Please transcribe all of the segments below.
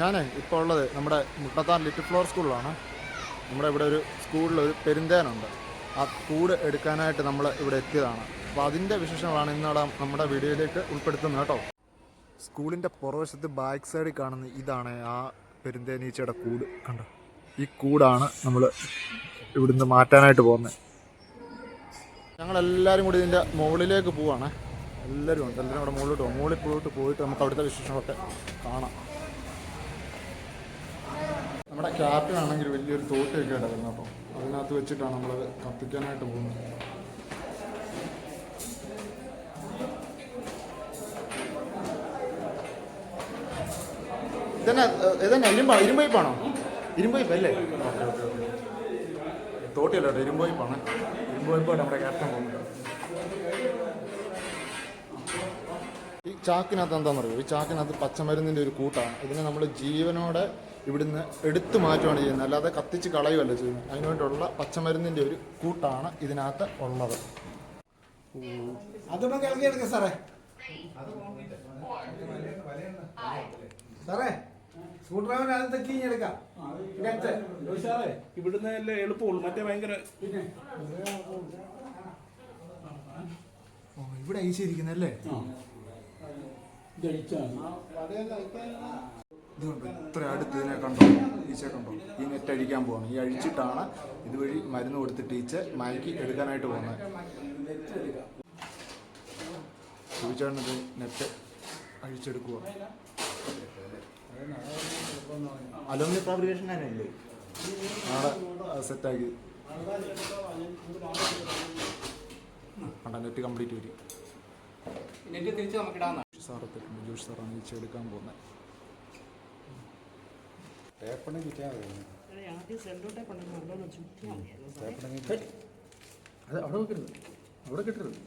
ഞാനേ ഇപ്പോൾ ഉള്ളത് നമ്മുടെ മുട്ടത്താൻ ലിറ്റിൽ ഫ്ലോർ സ്കൂളിലാണ്. നമ്മുടെ ഇവിടെ ഒരു സ്കൂളിൽ ഒരു പെരുന്തേനുണ്ട്. ആ കൂട് എടുക്കാനായിട്ട് നമ്മൾ ഇവിടെ എത്തിയതാണ്. അപ്പോൾ അതിന്റെ വിശേഷങ്ങളാണ് ഇന്നവിടെ നമ്മുടെ വീഡിയോയിലേക്ക് ഉൾപ്പെടുത്തുന്നത് കേട്ടോ. സ്കൂളിന്റെ പുറവശത്ത് ബാക്ക് സൈഡിൽ കാണുന്ന ഇതാണ് ആ പെരുന്തേനീച്ചയുടെ കൂട്. കണ്ടോ? ഈ കൂടാണ് നമ്മൾ ഇവിടുന്ന് മാറ്റാനായിട്ട് പോകുന്നത്. ഞങ്ങളെല്ലാവരും കൂടി ഇതിന്റെ മുകളിലേക്ക് പോവാണ്. എല്ലാവരും ഉണ്ട്. എല്ലാവരും അവിടെ മുകളിലോട്ട് മുകളിൽ പോയിട്ട് പോയിട്ട് നമുക്ക് അവിടുത്തെ വിശേഷങ്ങളൊക്കെ കാണാം. നമ്മുടെ ക്യാപ്റ്റൻ ആണെങ്കിൽ വലിയൊരു തോട്ടൊക്കെ ഉണ്ടായിരുന്നു അപ്പോൾ അതിനകത്ത് വെച്ചിട്ടാണ് നമ്മൾ കത്തിക്കാനായിട്ട് പോകുന്നത്. ഇതന്നെ ഇതന്നെ ഇരുമ്പ ഇരുമ്പ് പൈപ്പാണോ ഇരുമ്പ് അല്ലേ? Okay okay okay. തോട്ടിയല്ലോ കേട്ടോ ഇരുമ്പ് പൈപ്പാണ് നമ്മുടെ ക്യാപ്റ്റൻ പോകുന്നത്. ചാക്കിനകത്ത് എന്താണെന്ന് അറിയുമോ ഈ ചാക്കിനകത്ത് പച്ചമരുന്നിന്റെ ഒരു കൂട്ടാണ്. ഇതിനെ നമ്മൾ ജീവനോടെ ഇവിടുന്ന് എടുത്തു മാറ്റുകയാണ് ചെയ്യുന്നത്. അല്ലാതെ കത്തിച്ച് കളയുമല്ല ചെയ്യുന്നത്. അതിനുവേണ്ടിയുള്ള പച്ചമരുന്നിന്റെ ഒരു കൂട്ടാണ് ഇതിനകത്ത് ഉള്ളത്. അതൊന്നും കിളക്കിയെടുക്ക സാറേ. സാറേ സ്കൂൾ ഡ്രൈവർ അത് തെക്കി എടുക്കാം. ഇങ്ങനത്തെ സാറേ ഇവിടുന്ന് അല്ലേ എളുപ്പമുള്ളൂ. മറ്റേ ഭയങ്കര പിന്നെ. ഇവിടെ ഐശിരിക്കുന്നല്ലേ ഇത്ര അടുത്ത് ഇതിനെ കണ്ടോ? ഈച്ച കണ്ടോ? ഈ നെറ്റ് അഴിക്കാൻ പോവാണ്. ഈ അഴിച്ചിട്ടാണ് ഇതുവഴി മരുന്ന് കൊടുത്തിട്ട് ഈച്ച മയക്കി എടുക്കാനായിട്ട് പോകുന്നത്. ചോദിച്ചാണിത് നെറ്റ് അഴിച്ചെടുക്കുക അലുമിനിയം ഫാബ്രിക്കേഷൻ തന്നെയല്ലേ? നാളെ സെറ്റാക്കി കണ്ട? നെറ്റ് കംപ്ലീറ്റ് വരും നെറ്റ് തിരിച്ച് നമുക്ക് ഇടാവുന്ന സാറെത്തിട്ടുണ്ട്. ജോഷ് സാറാണ് ഈ ചെടുക്കാൻ പോകുന്നത് ആദ്യം സെൻട്രൽ ടൈപ്പ് ഉണ്ടെങ്കിൽ നല്ലോണം ചുറ്റിയാൽ അത് അവിടെ വെക്കരുത്. അവിടെ കെട്ടരുത്.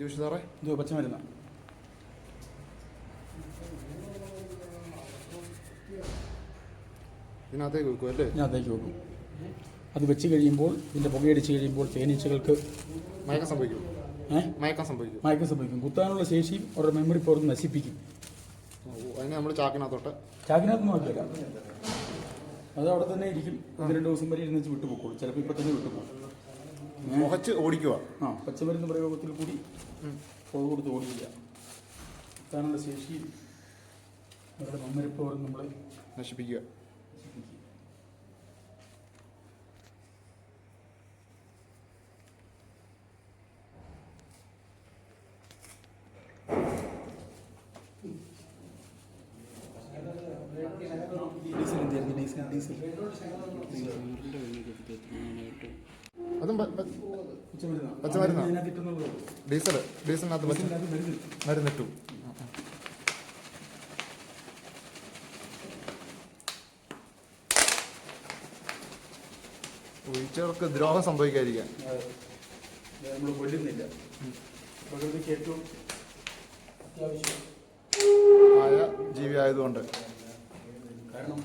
ജോഷി സാറേ? ഇത് പച്ചമരുന്ന ഇതിനകത്തേക്ക് വെക്കും അല്ലേ? ഇതിനകത്തേക്ക് വെക്കും. അത് വെച്ച് കഴിയുമ്പോൾ ഇതിന്റെ പുകയടിച്ച് കഴിയുമ്പോൾ തേനീച്ചകൾക്ക് മയക്കം സംഭവിക്കും. ഏഹ് മയക്കം സംഭവിക്കും. മയക്കം സംഭവിക്കും. കുത്താനുള്ള ശേഷിയും അവരുടെ മെമ്മറി പവർ നശിപ്പിക്കും. അതിനെ നമ്മൾ ചാക്കിനകത്തോട്ട് ചാക്കിനകത്ത് നോക്കില്ല അത് അവിടെ തന്നെ ഇരിക്കും. ഒന്ന് രണ്ട് ദിവസം വരെ ഇരുന്ന് വിട്ടു വിട്ടുപോക്കോളൂ. ചിലപ്പോൾ ഇപ്പം തന്നെ വിട്ടുപോകും. മുഖച്ച് ഓടിക്കുക ആ പച്ചമരുന്ന് പ്രയോഗത്തിൽ കൂടി പുക കൊടുത്ത് ഓടിക്കില്ല കുത്താനുള്ള ശേഷിയും അവരുടെ മെമ്മറി പവർ നമ്മൾ നശിപ്പിക്കുക ഡീസൽ എന്തായിരുന്നു ഡീസൽ ഡീസൽ അതും പച്ചമരുന്നാ? ഡീസൽ ഡീസലിനകത്ത് മരുന്നിട്ടു. ഈച്ചകൾക്ക് ദ്രോഹം സംഭവിക്കാതിരിക്കാൻ. നമ്മൾ കൊല്ലുന്നില്ല പ്രകൃതിക്ക് ഏറ്റവും അത്യാവശ്യം ആയ ജീവി ആയതുകൊണ്ട് കാരണം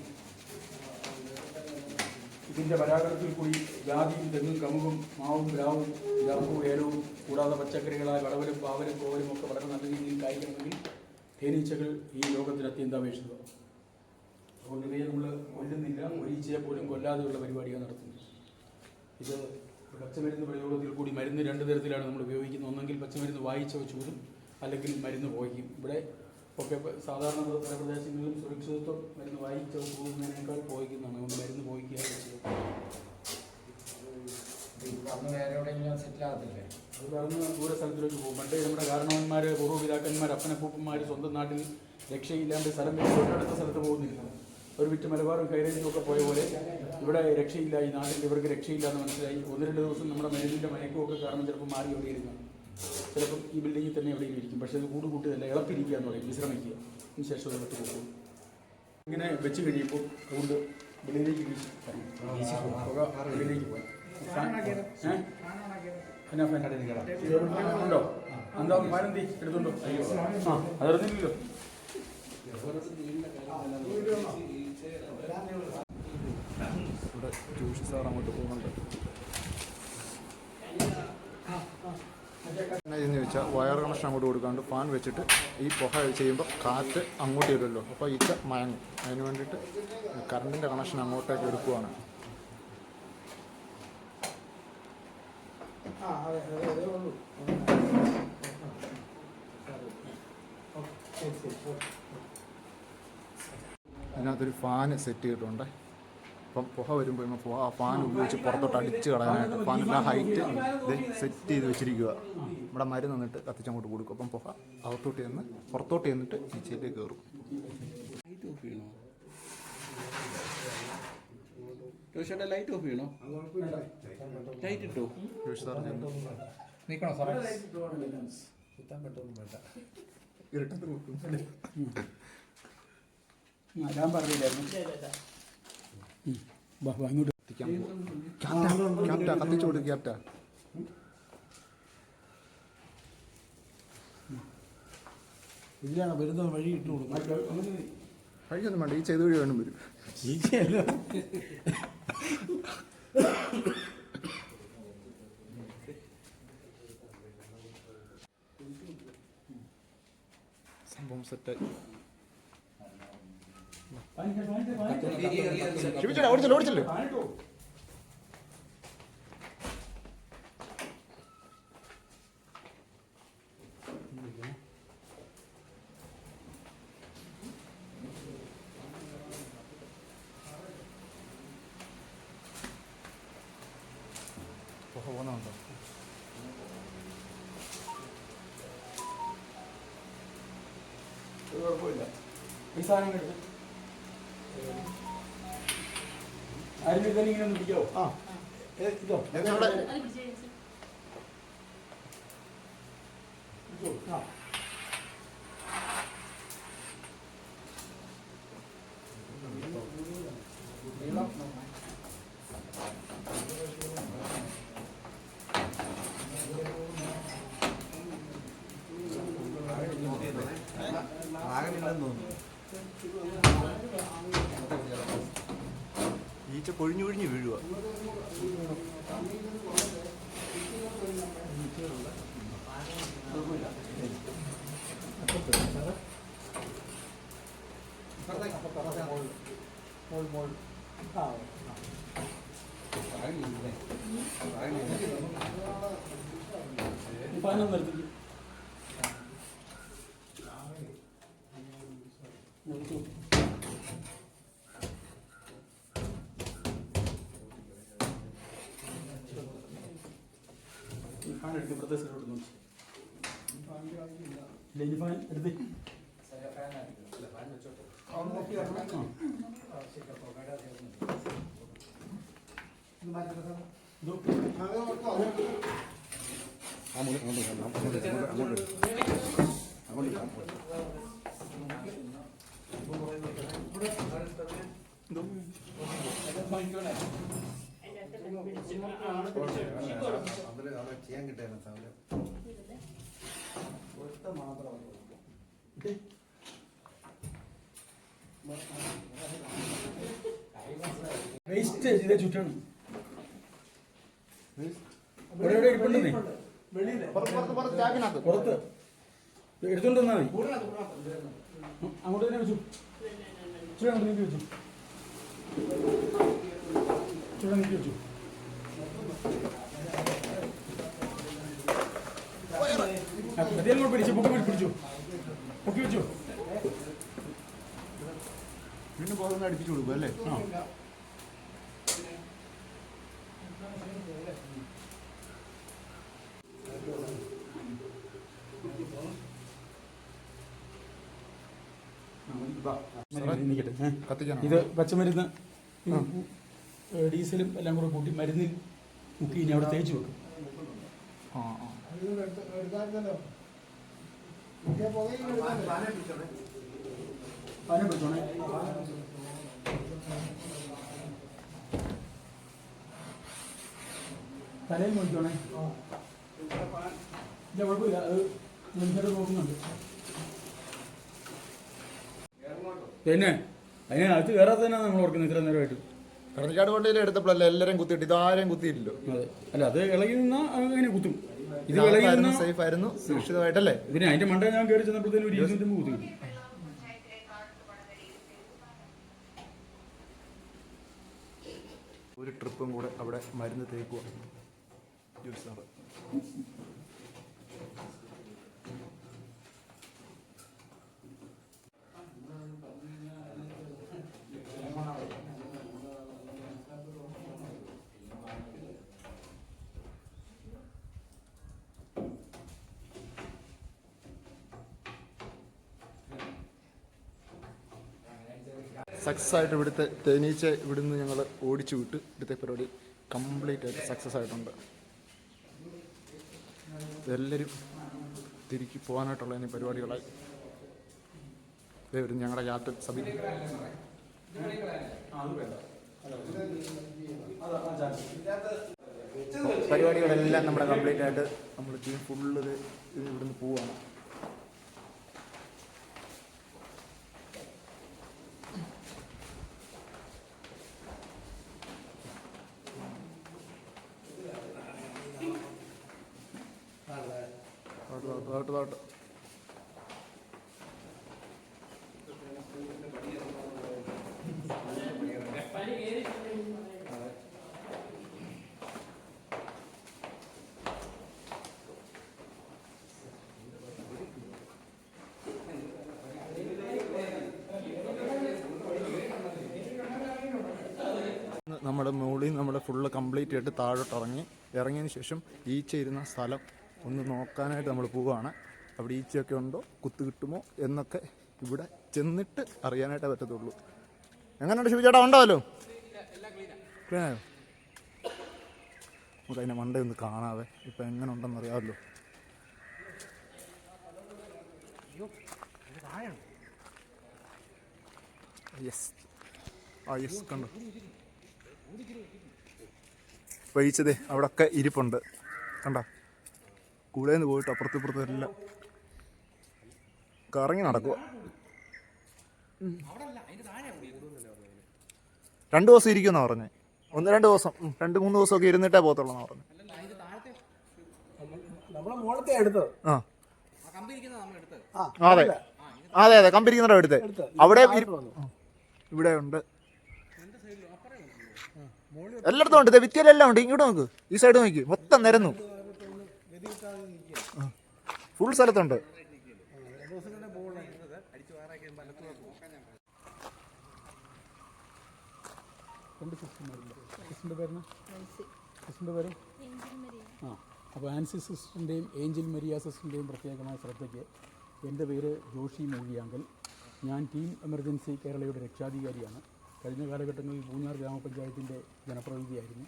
ഇതിന്റെ പരാഗണത്തിൽ കൂടി ജാതിയും തെങ്ങും കമുകും മാവും ഗ്രാവും ജാമ്പും ഏലവും കൂടാതെ പച്ചക്കറികളായ വളവലും പാവലും കോവലും ഒക്കെ വളരെ നല്ല രീതിയിൽ കായ്ക്കണമെങ്കിൽ തേനീച്ചകൾ ഈ ലോകത്തിൽ അത്യന്താപേക്ഷിതം അതുകൊണ്ട് ഇവയെ നമ്മൾ കൊല്ലുന്നില്ല ഒരീച്ചയെ പോലും കൊല്ലാതെയുള്ള പരിപാടിയാണ് നടത്തുന്നത്. ഇത് പച്ചമരുന്ന് പ്രയോഗത്തിൽ കൂടി മരുന്ന് രണ്ട് തരത്തിലാണ് നമ്മൾ ഉപയോഗിക്കുന്നത്. ഒന്നെങ്കിൽ പച്ചമരുന്ന് വായിച്ച വെച്ചൂതും അല്ലെങ്കിൽ മരുന്ന് പോയിക്കും. ഇവിടെ ഒക്കെ സാധാരണ പല പ്രദേശങ്ങളിലും സുരക്ഷിതത്വം മരുന്ന് വായിച്ച പോകുന്നതിനേക്കാൾ പോയിക്കുന്നതാണ് അതുകൊണ്ട് മരുന്ന് പോയിക്കുകയാണ് ചെയ്യുന്നത് അത് പറഞ്ഞ് ദൂര സ്ഥലത്തിലേക്ക് പോകും. പണ്ടേ നമ്മുടെ കാരണവന്മാർ പൂർവപിതാക്കന്മാർ അപ്പനപ്പൂപ്പന്മാർ സ്വന്തം നാട്ടിൽ രക്ഷയില്ലാണ്ട് സ്ഥലം തൊട്ടടുത്ത സ്ഥലത്ത് പോകുന്നില്ല. ഒരു വിറ്റ് മലബാറും കൈരേജിയും ഒക്കെ പോയ പോലെ ഇവിടെ രക്ഷയില്ല. ഈ നാട്ടിൽ ഇവർക്ക് രക്ഷയില്ല എന്ന് മനസ്സിലായി. ഒന്ന് രണ്ട് ദിവസം നമ്മുടെ മരുന്നിന്റെ മയക്കുമൊക്കെ കാരണം ചിലപ്പോൾ മാറി എവിടെ ഇരുന്നു ചിലപ്പം ഈ ബിൽഡിങ്ങിൽ തന്നെ എവിടെയും ഇരിക്കും. പക്ഷേ അത് കൂട് തന്നെ ഇളപ്പിരിക്കുക എന്ന് പറയും. വിശ്രമിക്കുക. അതിന് ശേഷം അത് വിട്ട് പോകും ഇങ്ങനെ വെച്ച് കഴിയുമ്പോൾ അതുകൊണ്ട് വെളിയിലേക്ക് തരണം. പുക. വെളിയിലേക്ക് പോയി ഏഹ് എന്നാ ഫാൻ? ഉണ്ടോ? എന്താ ഫാനെന്തി എടുത്തുണ്ടോ? ആ അതറിഞ്ഞില്ലല്ലോ. ഇവിടെ ട്യൂഷൻ സാർ അങ്ങോട്ട് പോകുന്നുണ്ട്. എന്നാ വയർ കണക്ഷൻ അങ്ങോട്ട് കൊടുക്കാണ്ട് ഫാൻ വെച്ചിട്ട് ഈ പുക ചെയ്യുമ്പോൾ കാറ്റ് അങ്ങോട്ട് വരുമല്ലോ. അപ്പോൾ ഇച്ച മയങ്ങും. അതിന് വേണ്ടിയിട്ട് കറണ്ടിന്റെ കണക്ഷൻ അങ്ങോട്ടേക്ക് എടുക്കുവാണ്. അതിനകത്തൊരു ഫാന് സെറ്റ് ചെയ്തിട്ടുണ്ട്. അപ്പം പുക വരുമ്പോൾ പുക ആ ഫാൻ ഉപയോഗിച്ച് പുറത്തോട്ട് അടിച്ച് കളയാനായിട്ട് ഫാനിന്റെ ഹൈറ്റ് ഇത് സെറ്റ് ചെയ്ത് വെച്ചിരിക്കുക. ഇവിടെ മരുന്ന് നിന്നിട്ട് കത്തിച്ചങ്ങോട്ട് കൊടുക്കും. അപ്പം പുക അകത്തോട്ട് ചെന്ന് പുറത്തോട്ട് ചെന്നിട്ട് ഈച്ചയിലേക്ക് കയറും. ലൈറ്റ് ഓഫ് ചെയ്യണോ? ടോഷയുടെ ലൈറ്റ് ഓഫ് ചെയ്യണോ? ലൈറ്റ് ഇട്ടോ? ജോഷി സാർ ചെന്ന്. നിൽക്കണോ സാറേ? ഇരുട്ടത്ത് കൊടുക്കും. ഞാൻ പറഞ്ഞില്ലായിരുന്നു. പോകും ക്യാപ്റ്റ കത്തിച്ചു കൊടുക്കും ക്യാപ്റ്റ ഇതിലാണ് വരുന്നത് വഴി ഇട്ട് കൊടുക്കും വഴിയൊന്നും വേണ്ട ഈ ചെയ്ത് വഴി വേണം വരും. സംഭവം സെറ്റ് ക്ഷമിച്ചടാ ഓടിച്ചല്ലോ ഓടിച്ചല്ലോ. പുക പോകുന്നുണ്ടോ കുഴപ്പമില്ല. ഈ സാധനം ഒന്ന് പിടിക്കാവോ ആ. ഇതോ. ഈച്ച കൊഴിഞ്ഞു കൊഴിഞ്ഞു വീഴുക മോൾ മോൾ ആ ഈ പാനം നിർത്തിക്ക് നിർത്തൂ. ഈ ഫാൻ എടുത്ത് ഇപ്പുറത്തെ സൈഡിലോട്ട് നോക്കി ഇല്ല ഇനി ഫാൻ എടുത്ത് ഇതോ. വേസ്റ്റ് ഇതിന്റെ ചുറ്റാണ് ഇവിടെ ഇവിടെ ഇരിപ്പുണ്ടെന്നേ വെളിയിലെ പുറത്ത് എടുത്തോണ്ട് വന്നാൽ മതി. അങ്ങോട്ട് തന്നെ വെച്ചു. ഇച്ചിരി അങ്ങോട്ട് നീക്കി വെച്ചു. ഇച്ചിരി നീക്കി വെച്ചു. ആ, മതിയെല്ലാം കൂടെ പിടിച്ചു. പൊക്കി പിടിച്ചു. പൊക്കി വെച്ചു. പിന്നെ പോകുന്ന അടിപ്പിച്ചു കൊടുക്കും അല്ലേ ആ. ഇത് പച്ചമരുന്ന് ഡീസലും എല്ലാം കൂടെ കൂട്ടി മരുന്നിൽ മുക്കി ഇനി അവിടെ തേച്ച് വെക്കും. ആ തലയിൽ ഇല്ല കുഴപ്പമില്ല. അത് നോക്കുന്നുണ്ട് പിന്നെ അതിന് അത് വേറെ തന്നെ നമ്മൾ ഓർക്കുന്നത് ഇത്ര നേരമായിട്ട്. കടന്നിക്കാട് വണ്ടിയിൽ എടുത്തപ്പോഴല്ല എല്ലാവരും കുത്തിയിട്ട് ഇതാരും കുത്തിയിട്ടില്ലോ? അതെ. അല്ല അത് ഇളകി നിന്നാൽ അങ്ങനെ കുത്തും. ഇത് വിളയുന്ന സേഫ് ആയിരുന്നു സുരക്ഷിതമായിട്ടല്ലേ? പിന്നെ അതിന്റെ മണ്ട ഞാൻ കയറി ചെന്നപ്പോഴത്തേനും ഒരു ഇരുന്നൂറ്റമ്പത് കുത്തി. ഒരു ട്രിപ്പും കൂടെ അവിടെ മരുന്ന് തേക്കുക ജ്യൂസ് സക്സസ് ആയിട്ട് ഇവിടുത്തെ തേനീച്ച ഇവിടുന്ന് ഞങ്ങൾ ഓടിച്ചു വിട്ട് ഇവിടുത്തെ പരിപാടി കംപ്ലീറ്റ് ആയിട്ട് സക്സസ് ആയിട്ടുണ്ട്. എല്ലാവരും തിരിക്കി പോകാനായിട്ടുള്ള ഇനി പരിപാടികളായി. ഇതേവരും വരും ഞങ്ങളുടെ യാത്ര സബി പരിപാടികളെല്ലാം നമ്മുടെ കംപ്ലീറ്റ് ആയിട്ട് നമ്മൾ ടീം ഫുള്ള് ഇവിടുന്ന് പോവാണ്. നമ്മുടെ മുകളിൽ നമ്മൾ ഫുള്ള് കംപ്ലീറ്റ് ആയിട്ട് താഴോട്ട് ഇറങ്ങി ഇറങ്ങിയതിന് ശേഷം ഈച്ച ഇരുന്ന സ്ഥലം ഒന്ന് നോക്കാനായിട്ട് നമ്മൾ പോവുകയാണ്. അവിടെ ഈച്ചയൊക്കെ ഉണ്ടോ? കുത്ത് കിട്ടുമോ? എന്നൊക്കെ ഇവിടെ ചെന്നിട്ട് അറിയാനായിട്ടേ പറ്റത്തുള്ളൂ. എങ്ങനെയുണ്ട് ശിവചേട്ടാ ഉണ്ടാവല്ലോ ക്ലീനായോ നമുക്ക് അതിന്റെ മണ്ടയൊന്ന് കാണാവേ. ഇപ്പം എങ്ങനെ ഉണ്ടെന്ന് അറിയാമല്ലോ. യെസ് ആ യെസ് കണ്ടു. വഹിച്ചതേ അവിടെയൊക്കെ ഇരിപ്പുണ്ട്. കണ്ട? കൂടെ നിന്ന് പോയിട്ട് അപ്പുറത്ത് ഇപ്പുറത്ത് എല്ലാം കറങ്ങി നടക്കുക രണ്ട് ദിവസം ഇരിക്കുമെന്നാ പറഞ്ഞേ. ഒന്ന് രണ്ട് ദിവസം. രണ്ട് മൂന്ന് ദിവസം ഒക്കെ ഇരുന്നിട്ടേ പോകത്തുള്ളൂ എന്നാ പറഞ്ഞു. ആ. അതെ. അതെ അതെ. കമ്പിരിക്കുന്നുണ്ടോ എടുത്തേ. അവിടെ ഇവിടെ ഉണ്ട്. എല്ലായിടത്തും ഉണ്ട്. വിത്തിയിലെല്ലാം ഉണ്ട്. ഇങ്ങോട്ട് നോക്ക്. ഈ സൈഡ് നോക്കി. മൊത്തം നിരന്നു. ഫുൾ സ്ഥലത്തുണ്ട്. അപ്പോൾ ആൻസി സിസ്റ്ററിന്റെയും ഏഞ്ചൽ മരിയ സിസ്റ്ററിന്റെയും പ്രത്യേകമായ ശ്രദ്ധയ്ക്ക് എന്റെ പേര് ജോഷി മൂഴിയാങ്കൽ. ഞാൻ ടീം എമർജൻസി കേരളയുടെ രക്ഷാധികാരിയാണ്. കഴിഞ്ഞ കാലഘട്ടങ്ങളിൽ പൂഞ്ഞാർ ഗ്രാമപഞ്ചായത്തിന്റെ ജനപ്രതിനിധിയായിരുന്നു.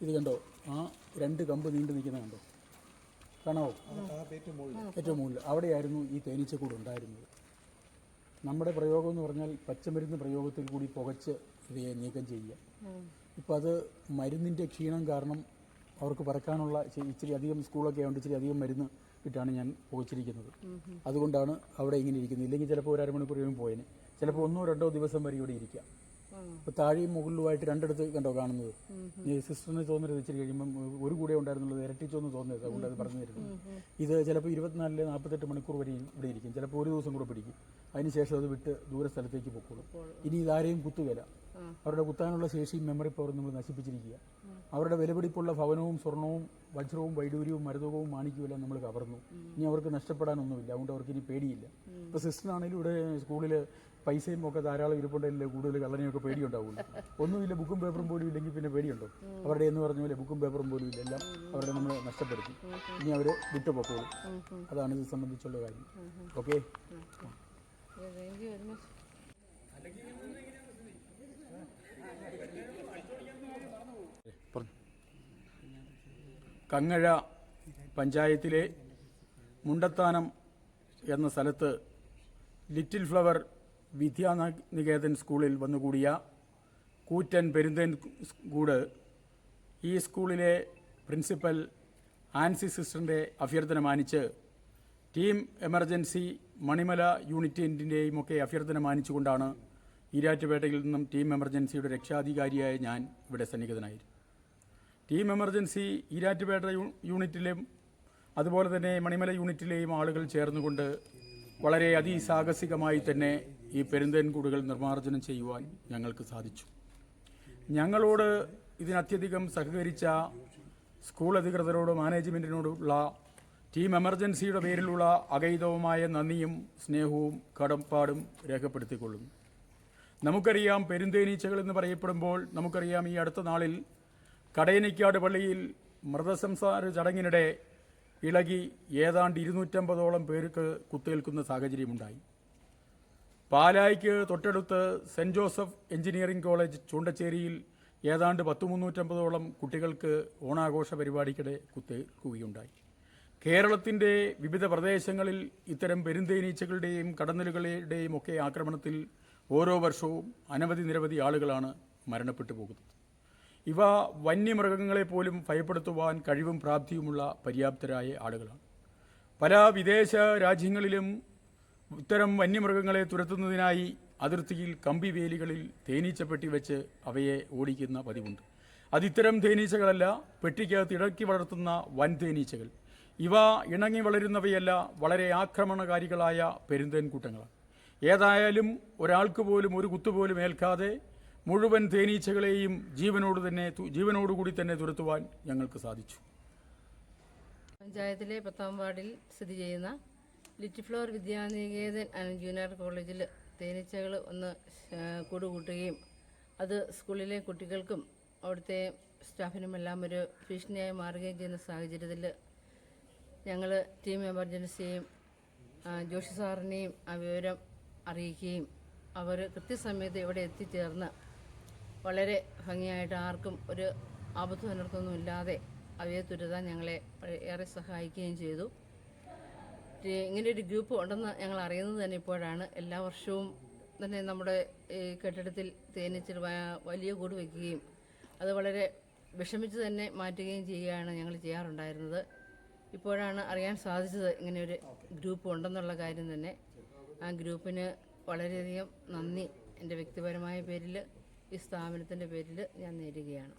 ഇത് കണ്ടോ? ആ രണ്ട് കമ്പ് നീണ്ടു നിൽക്കുന്ന കണ്ടോ? കാണാവോ? ഏറ്റവും മുകളിൽ. അവിടെയായിരുന്നു ഈ തേനീച്ചക്കൂട് ഉണ്ടായിരുന്നത്. നമ്മുടെ പ്രയോഗം എന്ന് പറഞ്ഞാൽ പച്ചമരുന്ന് പ്രയോഗത്തിൽ കൂടി പുകച്ച് ഇവയെ നീക്കം ചെയ്യുക. ഇപ്പം അത് മരുന്നിന്റെ ക്ഷീണം കാരണം അവർക്ക് പറക്കാനുള്ള ഇച്ചി- ഇച്ചിരി അധികം സ്കൂളൊക്കെ ആയതുകൊണ്ട് ഇച്ചിരി അധികം മരുന്ന് ഇട്ടാണ് ഞാൻ പുകച്ചിരിക്കുന്നത്. അതുകൊണ്ടാണ് അവിടെ ഇങ്ങനെ ഇരിക്കുന്നത്. ഇല്ലെങ്കിൽ ചിലപ്പോൾ ഒരു അരമണിക്കൂർ കഴിയുമ്പോൾ പോയേനെ. ചിലപ്പോൾ ഒന്നോ രണ്ടോ ദിവസം വരെ ഇവിടെ ഇരിക്കാം. ഇപ്പോൾ താഴെയും മുകളിലുമായിട്ട് രണ്ടിടത്ത് കണ്ടോ കാണുന്നത്? സിസ്റ്ററിന് തോന്നരുത് ഇച്ചിരി കഴിയുമ്പം ഒരു കൂടെ ഉണ്ടായിരുന്നുള്ളത് ഇരട്ടിച്ചോന്ന് തോന്നരുത് അതുകൊണ്ട് അത് പറഞ്ഞു തരുന്നത് ഇത് ചിലപ്പോൾ ഇരുപത്തിനാലിൽ നാൽപ്പത്തെട്ട് മണിക്കൂർ വരെ ഇവിടെ ഇരിക്കും. ചിലപ്പോൾ ഒരു ദിവസം കൂടെ പിടിക്കും. അതിനുശേഷം അത് വിട്ട് ദൂര സ്ഥലത്തേക്ക് പൊക്കോളും. ഇനി ഇതാരെയും കുത്തുകയില്ല അവരുടെ കുത്താനുള്ള ശേഷിയും മെമ്മറി പവറും നമ്മൾ നശിപ്പിച്ചിരിക്കുക. അവരുടെ വിലപിടിപ്പുള്ള ഭവനവും സ്വർണവും വജ്രവും വൈഡൂര്യവും മരുതകവും മാണിക്യവും നമ്മൾ കവർന്നു. ഇനി അവർക്ക് നഷ്ടപ്പെടാനൊന്നുമില്ല. അതുകൊണ്ട് അവർക്ക് ഇനി പേടിയില്ല. ഇപ്പോൾ സിസ്റ്ററാണെങ്കിലും ഇവിടെ സ്കൂളിൽ പൈസയും ഒക്കെ ധാരാളം ഇരിപ്പുണ്ടല്ലേ കൂടുതൽ കള്ളനെയൊക്കെ പേടിയുണ്ടാവുള്ളൂ. ഒന്നുമില്ല ബുക്കും പേപ്പറും പോലും ഇല്ലെങ്കിൽ പിന്നെ പേടിയുണ്ടോ? അവരുടെ എന്ന് പറഞ്ഞ പോലെ ബുക്കും പേപ്പറും പോലും ഇല്ല എല്ലാം അവരുടെ നമ്മൾ നഷ്ടപ്പെടുത്തി. ഇനി അവർ വിട്ടുപൊക്കോളും. അതാണ് ഇത് സംബന്ധിച്ചുള്ള കാര്യം. ഓക്കെ? കങ്ങഴ പഞ്ചായത്തിലെ മുണ്ടത്താനം എന്ന സ്ഥലത്ത് ലിറ്റിൽ ഫ്ലവർ വിദ്യാനികേതൻ സ്കൂളിൽ വന്നുകൂടിയ കൂറ്റൻ പെരുന്തേൻകൂട് ഈ സ്കൂളിലെ പ്രിൻസിപ്പൽ ആൻസി സിസ്റ്ററിന്റെ അഭ്യർത്ഥന മാനിച്ച് ടീം എമർജൻസി മണിമല യൂണിറ്റിന്റെയും ഒക്കെ അഭ്യർത്ഥന മാനിച്ചുകൊണ്ടാണ് ഈരാറ്റുപേട്ടയിൽ നിന്നും ടീം എമർജൻസിയുടെ രക്ഷാധികാരിയായ ഞാൻ ഇവിടെ സന്നിഹിതനായിരുന്നു. ടീം എമർജൻസി ഈരാറ്റുപേട്ട യൂ- യൂണിറ്റിലെ അതുപോലെ തന്നെ മണിമല യൂണിറ്റിലെയും ആളുകൾ ചേർന്നുകൊണ്ട് വളരെ അതിസാഹസികമായി തന്നെ ഈ പെരുന്തേൻകൂടുകൾ നിർമ്മാർജനം ചെയ്യുവാൻ ഞങ്ങൾക്ക് സാധിച്ചു. ഞങ്ങളോട് ഇതിനത്യധികം സഹകരിച്ച സ്കൂൾ അധികൃതരോട് മാനേജ്മെന്റിനോടുള്ള ടീം എമർജൻസിയുടെ പേരിലുള്ള അകൈതവുമായ നന്ദിയും സ്നേഹവും കടപ്പാടും രേഖപ്പെടുത്തിക്കൊള്ളുന്നു. നമുക്കറിയാം പെരുന്തേനീച്ചകൾ എന്ന് പറയപ്പെടുമ്പോൾ നമുക്കറിയാം ഈ അടുത്ത നാളിൽ കടയനിക്കാട് പള്ളിയിൽ മൃതസംസാര ചടങ്ങിനിടെ ഇളകി ഏതാണ്ട് ഇരുന്നൂറ്റമ്പതോളം പേർക്ക് കുത്തേൽക്കുന്ന സാഹചര്യമുണ്ടായി. പാലായ്ക്ക് തൊട്ടടുത്ത് സെന്റ് ജോസഫ് എഞ്ചിനീയറിംഗ് കോളേജ് ചൂണ്ടച്ചേരിയിൽ ഏതാണ്ട് പത്ത് മുന്നൂറ്റമ്പതോളം കുട്ടികൾക്ക് ഓണാഘോഷ പരിപാടിക്കിടെ കുത്തേൽക്കുകയുണ്ടായി കേരളത്തിന്റെ വിവിധ പ്രദേശങ്ങളിൽ ഇത്തരം പെരുന്തേനീച്ചകളുടെയും കടന്നലുകളുടെയും ഒക്കെ ആക്രമണത്തിൽ ഓരോ വർഷവും അനവധി നിരവധി ആളുകളാണ് മരണപ്പെട്ടു പോകുന്നത്. ഇവ വന്യമൃഗങ്ങളെ പോലും ഭയപ്പെടുത്തുവാൻ കഴിവും പ്രാപ്തിയുമുള്ള പര്യാപ്തരായ ആളുകളാണ്. പല വിദേശ രാജ്യങ്ങളിലും ഇത്തരം വന്യമൃഗങ്ങളെ തുരത്തുന്നതിനായി അതിർത്തിയിൽ കമ്പി വേലികളിൽ തേനീച്ചപ്പെട്ടി വെച്ച് അവയെ ഓടിക്കുന്ന പതിവുണ്ട്. അതിത്തരം തേനീച്ചകളല്ല പെട്ടിക്കകത്ത് ഇടക്കി വളർത്തുന്ന വൻ തേനീച്ചകൾ. ഇവ ഇണങ്ങി വളരുന്നവയല്ല വളരെ ആക്രമണകാരികളായ പെരുന്തേൻ കൂട്ടങ്ങളാണ് ഏതായാലും ഒരാൾക്ക് പോലും ഒരു കുത്തുപോലും ഏൽക്കാതെ മുഴുവൻ തേനീച്ചകളെയും ജീവനോട് തന്നെ ജീവനോടുകൂടി തന്നെ തുരത്തുവാൻ ഞങ്ങൾക്ക് സാധിച്ചു. പഞ്ചായത്തിലെ പത്താം വാർഡിൽ സ്ഥിതി ചെയ്യുന്ന ലിറ്റിൽ ഫ്ലവർ വിദ്യാനികേതൻ ജൂനിയർ കോളേജിൽ തേനീച്ചകൾ ഒന്ന് കൂടുകൂട്ടുകയും അത് സ്കൂളിലെ കുട്ടികൾക്കും അവിടുത്തെ സ്റ്റാഫിനുമെല്ലാം ഒരു ഭീഷണിയായി മാറുകയും ചെയ്യുന്ന സാഹചര്യത്തിൽ ഞങ്ങൾ ടീം എമർജൻസിയെയും ജോഷി സാറിനെയും ആ വിവരം അറിയിക്കുകയും അവർ കൃത്യസമയത്ത് ഇവിടെ എത്തിച്ചേർന്ന് വളരെ ഭംഗിയായിട്ട് ആർക്കും ഒരു ആപത്ത് നിലർത്തൊന്നുമില്ലാതെ അവയെ തുരുതാൻ ഞങ്ങളെ ഏറെ സഹായിക്കുകയും ചെയ്തു. ഇങ്ങനെ ഒരു ഗ്രൂപ്പ് ഉണ്ടെന്ന് ഞങ്ങൾ അറിയുന്നത് തന്നെ ഇപ്പോഴാണ്. എല്ലാ വർഷവും തന്നെ നമ്മുടെ ഈ കെട്ടിടത്തിൽ തേനീച്ചൽ വലിയ കൂട് വയ്ക്കുകയും അത് വളരെ വിഷമിച്ച് തന്നെ മാറ്റുകയും ചെയ്യുകയാണ് ഞങ്ങൾ ചെയ്യാറുണ്ടായിരുന്നത്. ഇപ്പോഴാണ് അറിയാൻ സാധിച്ചത് ഇങ്ങനെ ഒരു ഗ്രൂപ്പ് ഉണ്ടെന്നുള്ള കാര്യം തന്നെ. ആ ഗ്രൂപ്പിന് വളരെയധികം നന്ദി. എന്റെ വ്യക്തിപരമായ പേരിൽ ഈ സ്ഥാപനത്തിന്റെ പേരിൽ ഞാൻ നേരുകയാണ്.